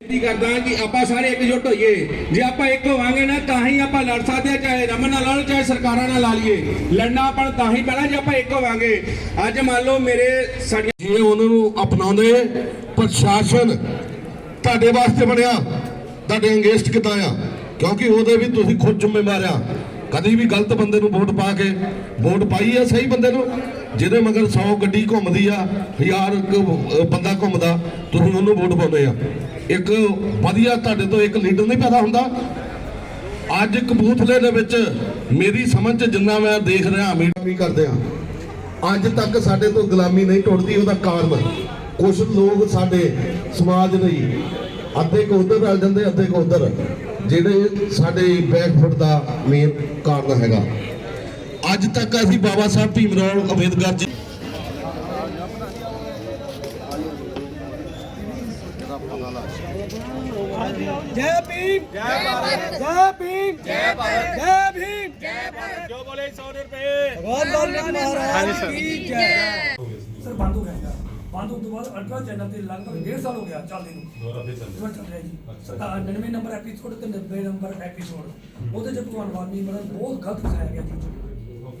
ਬੇਨਤੀ ਕਰਦਾ ਕਿ ਆਪਾਂ ਸਾਰੇ ਇਕਜੁੱਟ ਹੋਈਏ। ਜੇ ਆਪਾਂ ਇੱਕ ਹੋਵਾਂਗੇ ਨਾ, ਤਾਂ ਹੀ ਆਪਾਂ ਲੜ ਸਕਦੇ ਹਾਂ, ਚਾਹੇ ਰਮਨ ਨਾਲ ਲੜ, ਚਾਹੇ ਸਰਕਾਰਾਂ ਨਾਲ ਲਾ ਲਈਏ। ਲੜਨਾ ਆਪਾਂ ਤਾਂ ਹੀ ਪੈਣਾ ਜੇ ਆਪਾਂ ਇੱਕ ਹੋਵਾਂਗੇ। ਅੱਜ ਮੰਨ ਲਓ ਮੇਰੇ ਸਾਡੀਆਂ ਜੇ ਉਹਨਾਂ ਨੂੰ ਅਪਣਾਉਂਦੇ, ਪ੍ਰਸ਼ਾਸਨ ਤੁਹਾਡੇ ਵਾਸਤੇ ਬਣਿਆ, ਤੁਹਾਡੇ ਅੰਗੇਸਟ ਕਿਤਾ ਆ? ਕਿਉਂਕਿ ਉਹਦੇ ਵੀ ਤੁਸੀਂ ਖੁਦ ਜ਼ਿੰਮੇਵਾਰ ਆ। ਕਦੀ ਵੀ ਗਲਤ ਬੰਦੇ ਨੂੰ ਵੋਟ ਪਾ ਕੇ, ਵੋਟ ਪਾਈ ਆ ਸਹੀ ਬੰਦੇ ਨੂੰ? ਜਿਹਦੇ ਮਗਰ 100 ਗੱਡੀ ਘੁੰਮਦੀ ਆ, ਹਜ਼ਾਰ ਬੰਦਾ ਘੁੰਮਦਾ, ਤੁਸੀਂ ਉਹਨੂੰ ਵੋਟ ਪਾਉਂਦੇ ਆ। ਇੱਕ ਵਧੀਆ ਤੁਹਾਡੇ ਤੋਂ ਇੱਕ ਲੀਡਰ ਨਹੀਂ ਪੈਦਾ ਹੁੰਦਾ। ਅੱਜ ਕਪੂਰਥਲੇ ਦੇ ਵਿੱਚ ਮੇਰੀ ਸਮਝ ਚ ਜਿੰਨਾ ਮੈਂ ਦੇਖ ਰਿਹਾ ਮੀਡੀਆ ਵੀ ਕਰਦੇ ਆ। ਅੱਜ ਤੱਕ ਸਾਡੇ ਤੋਂ ਗੁਲਾਮੀ ਨਹੀਂ ਟੁੱਟਦੀ, ਉਹਦਾ ਕਾਰਨ। ਕੁਝ ਲੋਕ ਸਾਡੇ ਸਮਾਜ ਲਈ ਅੱਧੇ ਕੋ ਉਧਰ ਰਲ ਜਾਂਦੇ, ਅੱਧੇ ਕੋ ਉਧਰ। ਜਿਹੜੇ ਸਾਡੇ ਬੈਕਫੁੱਟ ਦਾ ਮੇਨ ਕਾਰਨ ਹੈਗਾ। ਅੱਜ ਤੱਕ ਅਸੀਂ ਬਾਬਾ ਸਾਹਿਬ ਭੀਮਰਾਓ ਅੰਬੇਦਕਰ ਜੀ ਜੈ ਭੀਮ ਜੈ ਭਾਰਤ ਜੈ ਭੀਮ ਜੈ ਭਾਰਤ ਜੈ ਭੀਮ। ਜੈ ਭਾਰਤ ਜੋ ਬੋਲੇ 100 ਰੁਪਏ। ਭਗਵਾਨ ਬਾਲਕ ਮਹਾਰਾਜ ਕੀ ਜੈ। ਸਰ ਬੰਦ ਹੋ ਗਿਆ ਬੰਦ ਹੋਣ ਤੋਂ ਬਾਅਦ ਅਲਟਰਾ ਚੈਨਲ ਤੇ ਲਗਭਗ 1.5 ਸਾਲ ਹੋ ਗਿਆ ਚੱਲਦੇ ਨੂੰ। ਦੁਬਾਰਾ ਫੇਰ ਚੱਲ ਚੱਲ ਰਿਹਾ ਜੀ। 99 ਨੰਬਰ ਐਪੀਸੋਡ ਤੇ 90 ਨੰਬਰ ਐਪੀਸੋਡ ਉਹਦੇ ਚ ਭਗਵਾਨ ਵਾਲਮੀਕ ਮਹਾਰਾਜ ਬਹੁਤ ਗਲਤ ਫਸਾਇਆ ਗਿਆ ਜੀ।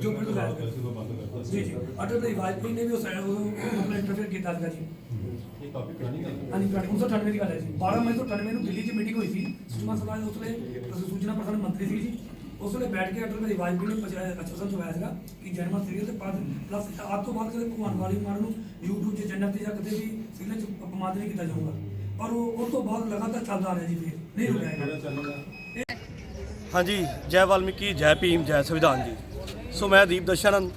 ਜੋ ਬਿਲਕੁਲ ਗਲਤ ਹੈ। ਜੀ ਜੀ। ਅਟਲ ਬਿਹਾਰੀ ਵਾਜਪੇਈ ਨੇ ਵੀ ਉਸ ਮਤਲਬ ਇੰਟਰਫੇਅਰ ਕੀਤਾ ਸੀਗਾ ਜੀ। ਇਹ ਕਾਫੀ ਪੁਰਾਣੀ ਗੱਲ ਹੈ। ਹਾਂਜੀ ਪੁਰਾਣੀ 1998 ਦੀ ਗੱਲ ਹੈ ਜੀ। 12 ਮਈ ਤੋਂ 98 ਨੂੰ ਦਿੱਲੀ 'ਚ ਮੀਟਿੰਗ ਹੋਈ ਸੀ। ਸੁਸ਼ਮਾ ਸਵਰਾਜ ਉਸ ਵੇਲੇ ਸੂਚਨਾ ਪ੍ਰਸਾਰਣ ਮੰਤਰੀ ਸੀ ਜੀ। ਉਸ ਵੇਲੇ ਬੈਠ ਕੇ ਅਟਲ ਬਿਹਾਰੀ ਵਾਜਪੇਈ ਨੇ ਅਚਰਸਨ ਚੁਆਇਆ ਸੀਗਾ ਕਿ ਜਨਮ ਸੀਰੀਅਲ ਤੇ ਬਾਅਦ ਪਲੱਸ ਆਪ ਤੋਂ ਬਾਅਦ ਕਦੇ ਭਗਵਾਨ ਵਾਲੀ ਮਾਨ ਨੂੰ YouTube 'ਤੇ ਚੈਨਲ ਤੇ ਜਾਂ ਕਿਤੇ ਵੀ ਸੀਰੀਅਲ 'ਚ ਅਪਮਾਨਿਤ ਨਹੀਂ ਕੀਤਾ ਜਾਊਗਾ। ਪਰ ਉਹ ਉਸ ਤੋਂ ਬਾਅਦ ਲਗਾਤਾਰ ਚੱਲਦਾ ਰਿਹਾ ਜੀ ਫਿਰ। ਨਹੀਂ ਰੁਕਿਆ ਹਾਂਜੀ ਜੈ ਵਾਲਮੀਕੀ ਜੈ ਭੀਮ ਜੈ ਸੰਵਿਧਾਨ ਜੀ। ਸੋ ਮੈਂ ਦੀਪ ਦਰਸ਼ਨਨ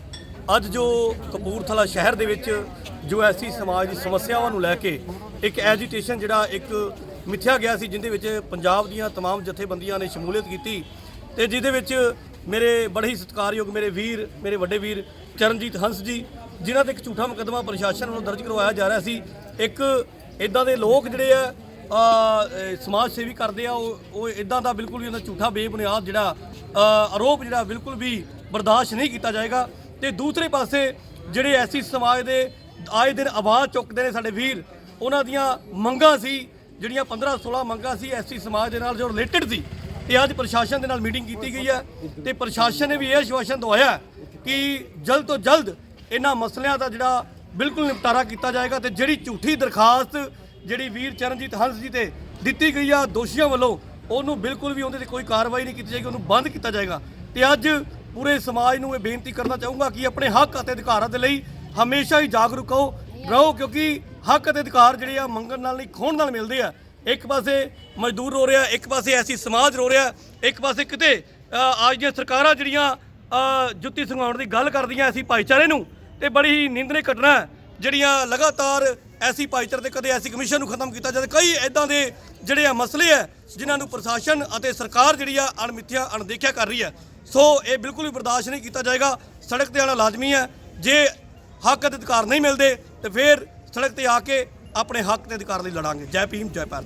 ਅੱਜ ਜੋ ਕਪੂਰਥਲਾ ਸ਼ਹਿਰ ਦੇ ਵਿੱਚ ਜੋ ਐਸੀ ਸਮਾਜ ਦੀ ਸਮੱਸਿਆਵਾਂ ਨੂੰ ਲੈ ਕੇ ਇੱਕ ਐਜੀਟੇਸ਼ਨ ਜਿਹੜਾ ਇੱਕ ਮਿਥਿਆ ਗਿਆ ਸੀ ਜਿੰਦੇ ਵਿੱਚ ਪੰਜਾਬ ਦੀਆਂ तमाम ਜਥੇਬੰਦੀਆਂ ਨੇ ਸ਼ਮੂਲੀਅਤ ਕੀਤੀ ਤੇ ਜਿਹਦੇ ਵਿੱਚ ਮੇਰੇ ਬੜੇ ਹੀ ਸਤਿਕਾਰਯੋਗ ਮੇਰੇ ਵੀਰ ਮੇਰੇ ਵੱਡੇ ਵੀਰ ਚਰਨਜੀਤ ਹੰਸ ਜੀ ਜਿਨ੍ਹਾਂ ਤੇ ਇੱਕ ਝੂਠਾ ਮੁਕੱਦਮਾ ਪ੍ਰਸ਼ਾਸਨ ਵੱਲੋਂ ਦਰਜ ਕਰਵਾਇਆ ਜਾ ਰਿਹਾ ਸੀ ਇੱਕ ਇਦਾਂ ਦੇ ਲੋਕ ਜਿਹੜੇ ਆ ਅ, ਇਹ ਸਮਾਜ ਸੇਵੀ ਕਰਦੇ ਆ ਉਹ ਉਹ ਇਦਾਂ ਦਾ ਬਿਲਕੁਲ ਵੀ ਉਹਨਾਂ ਝੂਠਾ ਬੇਬੁਨਿਆਦ ਜਿਹੜਾ ਅ, ਆਰੋਪ ਜਿਹੜਾ ਬਿਲਕੁਲ ਵੀ ਬਰਦਾਸ਼ਤ ਨਹੀਂ ਕੀਤਾ ਜਾਏਗਾ ਤੇ ਦੂਸਰੇ ਪਾਸੇ ਜਿਹੜੇ ਐਸੀ ਸਮਾਜ ਦੇ ਆਏ ਦਿਨ ਆਵਾਜ਼ ਚੁੱਕਦੇ ਨੇ ਸਾਡੇ ਵੀਰ, ਉਹਨਾਂ ਦੀਆਂ ਮੰਗਾਂ ਸੀ, ਜਿਹੜੀਆਂ 15 16 ਮੰਗਾਂ ਸੀ ਐਸੀ ਸਮਾਜ ਦੇ ਨਾਲ ਜੋ ਰਿਲੇਟਡ ਸੀ ਤੇ ਅੱਜ ਪ੍ਰਸ਼ਾਸਨ ਦੇ ਨਾਲ ਮੀਟਿੰਗ ਕੀਤੀ ਗਈ ਹੈ ਤੇ ਪ੍ਰਸ਼ਾਸਨ ਨੇ ਵੀ ਇਹ ਆਸ਼ਵਾਸਨ ਦਵਾਇਆ ਕਿ ਜਲਦ ਤੋਂ ਜਲਦ ਇਹਨਾਂ ਮਸਲਿਆਂ ਦਾ ਜਿਹੜਾ ਬਿਲਕੁਲ ਨਿਪਟਾਰਾ ਕੀਤਾ ਜਾਏਗਾ ਤੇ ਜਿਹੜੀ ਝੂਠੀ ਦਰਖਾਸਤ ਜਿਹੜੀ ਵੀਰ ਚਰਨਜੀਤ ਹੰਸ ਜੀ ਤੇ ਦਿੱਤੀ ਗਈ ਆ ਦੋਸ਼ੀਆਂ ਵੱਲੋਂ, ਉਹਨੂੰ ਬਿਲਕੁਲ ਵੀ ਉਹਦੇ ਤੇ ਕੋਈ ਕਾਰਵਾਈ ਨਹੀਂ ਕੀਤੀ ਜਾਏਗੀ, ਉਹਨੂੰ ਬੰਦ ਕੀਤਾ ਜਾਏਗਾ। ਤੇ ਅੱਜ ਪੂਰੇ ਸਮਾਜ ਨੂੰ ਇਹ ਬੇਨਤੀ ਕਰਨਾ ਚਾਹੂੰਗਾ ਕਿ ਆਪਣੇ ਹੱਕ ਅਤੇ ਅਧਿਕਾਰਾਂ ਦੇ ਲਈ ਹਮੇਸ਼ਾ ਹੀ ਜਾਗਰੂਕ ਰਹੋ ਰਹੋ ਕਿਉਂਕਿ ਹੱਕ ਅਤੇ ਅਧਿਕਾਰ ਜਿਹੜੇ ਆ ਮੰਗਣ ਨਾਲ ਨਹੀਂ, ਖੋਣ ਨਾਲ ਮਿਲਦੇ ਆ। ਇੱਕ ਪਾਸੇ ਮਜ਼ਦੂਰ ਰੋ ਰਿਹਾ, ਇੱਕ ਪਾਸੇ ਐਸੀ ਸਮਾਜ ਰੋ ਰਿਹਾ, ਇੱਕ ਪਾਸੇ ਕਿਤੇ ਅੱਜ ਦੀਆਂ ਸਰਕਾਰਾਂ ਜਿਹੜੀਆਂ ਜੁੱਤੀ ਸੰਘਾਉਣ ਦੀ ਗੱਲ ਕਰਦੀਆਂ ਐਸੀ ਭਾਈਚਾਰੇ ਨੂੰ, ਤੇ ਬੜੀ ਹੀ ਨਿੰਦਣਯੋਗ ਘਟਨਾ ਹੈ, ਜਿਹੜੀਆਂ ਲਗਾਤਾਰ ਐਸੀ ਭਾਈਚਾਰੇ ਤੇ ਕਦੇ ਐਸੀ ਕਮਿਸ਼ਨ ਨੂੰ ਖਤਮ ਕੀਤਾ ਜਾਂਦਾ ਕਈ ਐਦਾਂ ਦੇ ਜਿਹੜੇ ਆ ਮਸਲੇ ਆ ਜਿਨ੍ਹਾਂ ਨੂੰ ਪ੍ਰਸ਼ਾਸਨ ਅਤੇ ਸਰਕਾਰ ਜਿਹੜੀ ਆ ਅਣਮਿੱਥਿਆ, ਅਣਦੇਖਿਆ ਕਰ ਰਹੀ ਹੈ। ਸੋ ਇਹ ਬਿਲਕੁਲ ਵੀ ਬਰਦਾਸ਼ਤ ਨਹੀਂ ਕੀਤਾ ਜਾਏਗਾ। ਸੜਕ ਤੇ ਆਉਣਾ ਲਾਜ਼ਮੀ ਹੈ। ਜੇ ਹੱਕ ਅਤੇ ਅਧਿਕਾਰ ਨਹੀਂ ਮਿਲਦੇ, ਤੇ ਫਿਰ ਸੜਕ ਤੇ ਆ ਕੇ ਆਪਣੇ ਹੱਕ ਤੇ ਅਧਿਕਾਰ ਲਈ ਲੜਾਂਗੇ। ਜੈ ਭੀਮ, ਜੈ ਭਾਰਤ।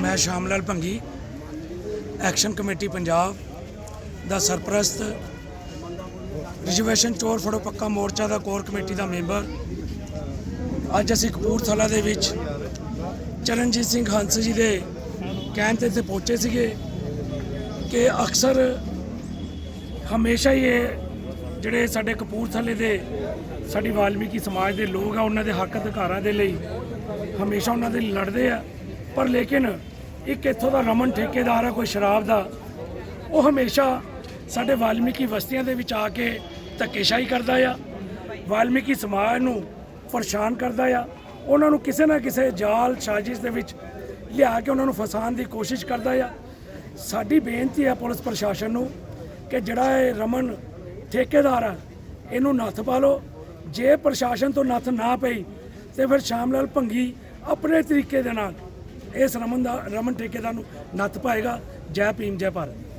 ਮੈਂ ਸ਼ਾਮ ਲਾਲ ਭੰਗੀ ਐਕਸ਼ਨ ਕਮੇਟੀ ਪੰਜਾਬ ਦਾ ਸਰਪ੍ਰਸਤ। ਰਿਜ਼ਰਵੇਸ਼ਨ ਚੋਰ ਫੜੋ ਪੱਕਾ ਮੋਰਚਾ ਦਾ ਕੋਰ ਕਮੇਟੀ ਦਾ ਮੈਂਬਰ। ਅੱਜ ਅਸੀਂ ਕਪੂਰਥਲਾ ਦੇ ਵਿੱਚ ਚਰਨਜੀਤ ਸਿੰਘ ਹੰਸ ਜੀ ਦੇ ਕਹਿਣ ਤੇ ਇੱਥੇ ਪਹੁੰਚੇ ਸੀਗੇ। ਕਿ ਅਕਸਰ ਹਮੇਸ਼ਾ ਹੀ ਇਹ ਜਿਹੜੇ ਸਾਡੇ ਕਪੂਰਥਲੇ ਦੇ, ਸਾਡੀ ਵਾਲਮੀਕੀ ਸਮਾਜ ਦੇ ਲੋਕ ਆ, ਉਹਨਾਂ ਦੇ ਹੱਕ ਅਧਿਕਾਰਾਂ ਦੇ ਲਈ ਹਮੇਸ਼ਾ ਉਹਨਾਂ ਦੇ ਲੜਦੇ ਆ। ਪਰ ਲੇਕਿਨ ਇੱਕ ਇੱਥੋਂ ਦਾ ਰਮਨ ਠੇਕੇਦਾਰ ਆ, ਕੋਈ ਸ਼ਰਾਬ ਦਾ, ਉਹ ਹਮੇਸ਼ਾ ਸਾਡੇ ਵਾਲਮੀਕੀ ਵਸਤੀਆਂ ਦੇ ਵਿੱਚ ਆ ਕੇ ਧੱਕੇਸ਼ਾਹੀ ਕਰਦਾ ਆ। ਵਾਲਮੀਕੀ ਸਮਾਜ ਨੂੰ ਪਰੇਸ਼ਾਨ ਕਰਦਾ ਆ। ਉਹਨਾਂ ਨੂੰ ਕਿਸੇ ਨਾ ਕਿਸੇ ਜਾਲ ਸਾਜ਼ਿਸ਼ ਦੇ ਵਿੱਚ ਲਿਆ ਕੇ ਉਹਨਾਂ ਨੂੰ ਫਸਾਉਣ ਦੀ ਕੋਸ਼ਿਸ਼ ਕਰਦਾ ਆ। ਸਾਡੀ ਬੇਨਤੀ ਹੈ ਪੁਲਿਸ ਪ੍ਰਸ਼ਾਸਨ ਨੂੰ ਕਿ ਜਿਹੜਾ ਇਹ ਰਮਨ ਠੇਕੇਦਾਰ ਆ, ਇਹਨੂੰ ਨੱਥ ਪਾ ਲਓ। ਜੇ ਪ੍ਰਸ਼ਾਸਨ ਤੋਂ ਨੱਥ ਨਾ ਪਈ, ਤੇ ਫਿਰ ਸ਼ਾਮ ਲਾਲ ਭੰਗੀ ਆਪਣੇ ਤਰੀਕੇ ਦੇ ਨਾਲ ਇਸ ਰਮਨ ਦਾ ਰਮਨ ਠੇਕੇਦਾਰ ਨੂੰ ਨੱਥ ਪਾਏਗਾ। ਜੈ ਭੀਮ, ਜੈ ਭਾਰਤ।